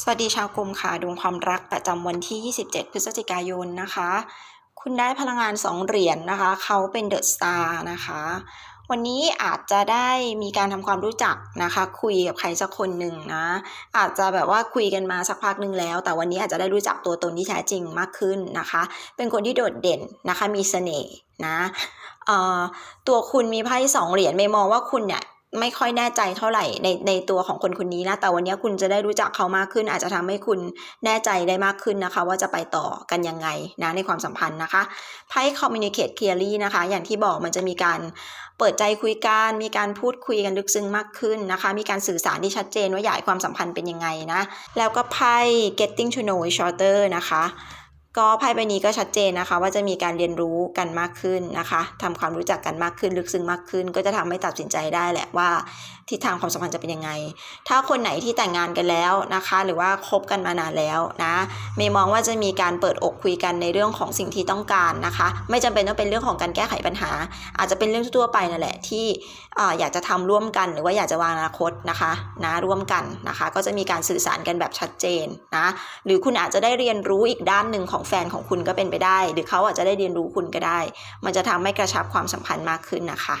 สวัสดีชาวกลุ่มค่ะดวงความรักประจำวันที่ 27 พฤศจิกายนนะคะ คุณได้พลังงาน 2 เหรียญนนะคะ เขาเป็นเดอะสตาร์นะคะ วันนี้อาจจะได้มีการทำความรู้จักนะคะ คุยกับใครสักคนหนึ่งนะ อาจจะแบบว่าคุยกันมาสักพักหนึ่งแล้ว แต่วันนี้อาจจะได้รู้จักตัวตนที่แท้จริงมากขึ้นนะคะ เป็นคนที่โดดเด่นนะคะ มีเสน่ห์นะเอ่อตัวคุณมีไพ่สองเหรียญเมย์มองว่าคุณเนี่ย ไม่ค่อยแน่ใจเท่าไหร่ในในตัวของคนคนนี้นะ แต่วันนี้คุณจะได้รู้จักเขามากขึ้น อาจจะทำให้คุณแน่ใจได้มากขึ้นนะคะ ว่าจะไปต่อกันยังไงนะในความสัมพันธ์นะคะไพ่ communicate clearly นะคะ อย่างที่บอกมันจะมีการเปิดใจคุยกัน มีการพูดคุยกันลึกซึ้งมากขึ้นนะคะ มีการสื่อสารที่ชัดเจนว่าอยากให้ความสัมพันธ์เป็นยังไงนะ แล้วก็ไพ่ getting to know each other นะคะ ก็ไพ่ใบนี้ก็ชัดเจนนะคะ ว่าจะมีการเรียนรู้กันมากขึ้นนะคะทำความรู้จักกันมากขึ้น ลึกซึ้งมากขึ้น ก็จะทำให้ตัดสินใจได้แหละว่าทิศทางความสัมพันธ์จะเป็นยังไง ถ้าคนไหนที่แต่งงานกันแล้วนะคะ หรือว่าคบกันมานานแล้วนะเมย์มองว่าจะมีการเปิดอกคุยกันในเรื่องของสิ่งที่ต้องการนะคะ ไม่จำเป็นต้องเป็นเรื่องของการแก้ไขปัญหา อาจจะเป็นเรื่องทั่วไปนั่นแหละที่อ่าอยากจะทำร่วมกัน หรือว่าอยากจะวางอนาคตนะคะนะร่วมกันนะคะ ก็จะมีการสื่อสารกันแบบชัดเจนนะหรือคุณอาจจะได้เรียนรู้อีกด้านหนึ่งของแฟนของคุณก็เป็นไปได้ หรือเขาอาจจะได้เรียนรู้คุณก็ได้ มันจะทำให้กระชับความสัมพันธ์มากขึ้นนะคะ